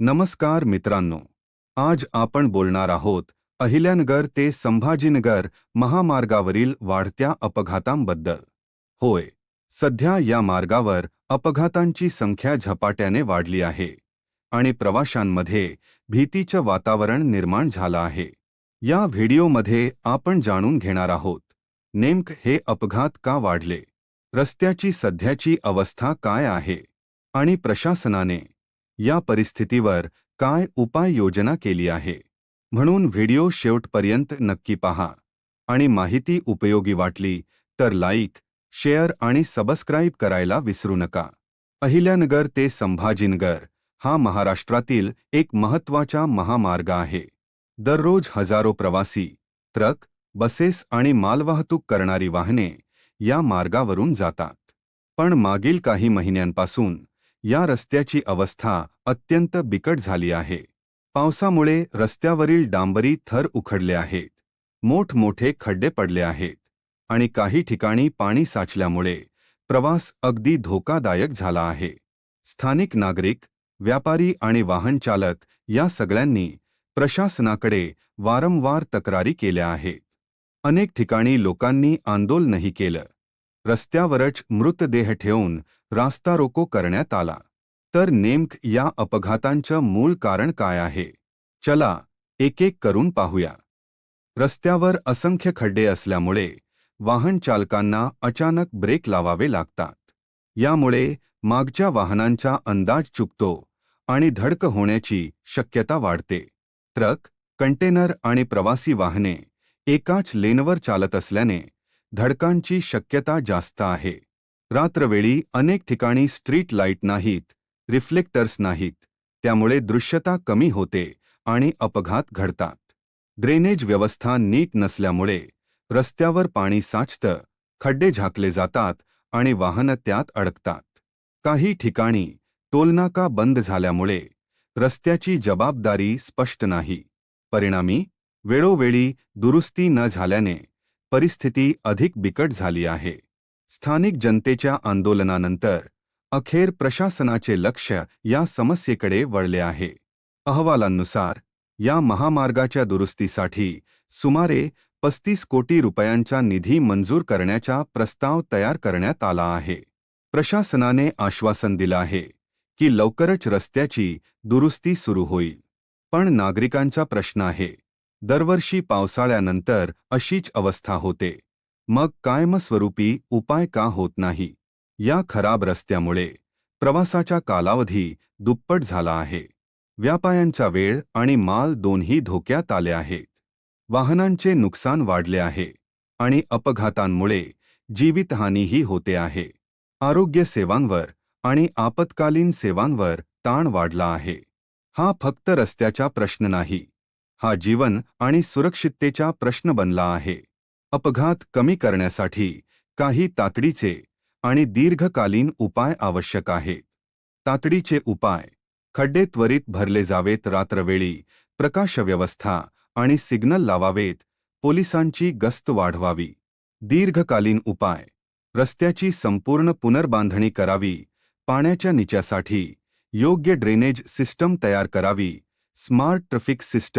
नमस्कार मित्रांनो आज आपण बोलणार आहोत अहिल्यानगर ते संभाजीनगर महामार्गावरील वाढत्या अपघातांबद्दल. होय सध्या या मार्गावर अपघातांची संख्या झपाट्याने वाढली आहे आणि प्रवाशांमध्ये भीतीचं वातावरण निर्माण झालं आहे. या व्हिडिओमध्ये आपण जाणून घेणार आहोत नेमक हे अपघात का वाढले? रस्त्याची सध्याची अवस्था काय आहे? आणि प्रशासनाने या परिस्थितीवर काय उपाययोजना केली आहे? म्हणून व्हिडिओ शेवटपर्यंत नक्की पहा. आणि माहिती उपयोगी वाटली तर लाईक शेअर आणि सबस्क्राईब करायला विसरू नका. अहिल्यानगर ते संभाजीनगर हा महाराष्ट्रातील एक महत्त्वाचा महामार्ग आहे. दररोज हजारो प्रवासी ट्रक बसेस आणि मालवाहतूक करणारी वाहने या मार्गावरून जातात. पण मागील काही महिन्यांपासून या रस्त्याची अवस्था अत्यंत बिकट झाली आहे. पावसामुळे रस्त्यावरील डांबरी थर उखडले आहेत. मोठमोठे खड्डे पडले आहेत. आणि काही ठिकाणी पाणी साचल्यामुळे प्रवास अगदी धोकादायक झाला आहे. स्थानिक नागरिक व्यापारी आणि वाहनचालक या सगळ्यांनी प्रशासनाकडे वारंवार तक्रारी केल्या आहेत. अनेक ठिकाणी लोकांनी आंदोलनही केलं. रस्त्यावरच मृतदेह ठेवून रास्ता रोको करण्यात आला. तर नेमक या अपघातांचं मूळ कारण काय आहे? चला एक एक करून पाहूया. रस्त्यावर असंख्य खड्डे असल्यामुळे वाहन चालकांना अचानक ब्रेक लावावे लागतात. यामुळे मागच्या वाहनांचा अंदाज चुकतो आणि धडक होण्याची शक्यता वाढते. ट्रक कंटेनर आणि प्रवासी वाहने एकाच लेनवर चालत असल्याने धडकांची शक्यता जास्त आहे. रात्रवेळी अनेक ठिकाणी स्ट्रीट लाइट नाहीत रिफ्लेक्टर्स नाहीत त्यामुळे दृश्यता कमी होते आणि अपघात घडतात. ड्रेनेज व्यवस्था नीट नसल्यामुळे रस्त्यावर पाणी साचतं खड्डे झाकले जातात आणि वाहनं त्यात अडकतात. काही ठिकाणी टोलनाका बंद झाल्यामुळे रस्त्याची जबाबदारी स्पष्ट नाही. परिणामी वेळोवेळी दुरुस्ती न झाल्याने परिस्थिती अधिक बिकट झाली आहे. स्थानिक जनतेच्या आंदोलनानंतर अखेर प्रशासनाचे लक्ष या समस्येकडे वळले आहे. अहवालांनुसार या महामार्गाच्या दुरुस्तीसाठी सुमारे पस्तीस कोटी रुपयांचा निधी मंजूर करण्याचा प्रस्ताव तयार करण्यात आला आहे. प्रशासनाने आश्वासन दिलं आहे की लवकरच रस्त्याची दुरुस्ती सुरू होईल. पण नागरिकांचा प्रश्न आहे दरवर्षी पावसाळ्यानंतर अशीच अवस्था होते. मग कायमस्वरूपी उपाय का होत नाही? या खराब रस्त्यामुळे प्रवासाचा कालावधी दुप्पट झाला आहे. व्यापायांचा वेळ आणि माल दोन्ही धोक्यात आले आहेत. वाहनांचे नुकसान वाढले आहे आणि अपघातांमुळे जीवितहानीही होते आहे. आरोग्य सेवांवर आणि आपत्कालीन सेवांवर ताण वाढला आहे. हा फक्त रस्त्याचा प्रश्न नाही. हा जीवन आणि सुरक्षिततेचा प्रश्न बनला आहे. अपघात कमी करण्यासाठी काही तातडीचे आणि दीर्घकालीन उपाय आवश्यक आहेत. तातडीचे उपाय खड्डे त्वरित भरले जावेत रात्रवेळी प्रकाश व्यवस्था आणि सिग्नल लावावेत पोलिसांची गस्त वाढवावी. दीर्घकालीन उपाय रस्त्याची संपूर्ण पुनर्बांधणी करावी पाण्याच्या निच्यासाठी योग्य ड्रेनेज सिस्टम तयार करावी स्मार्ट ट्रफिक सिस्टम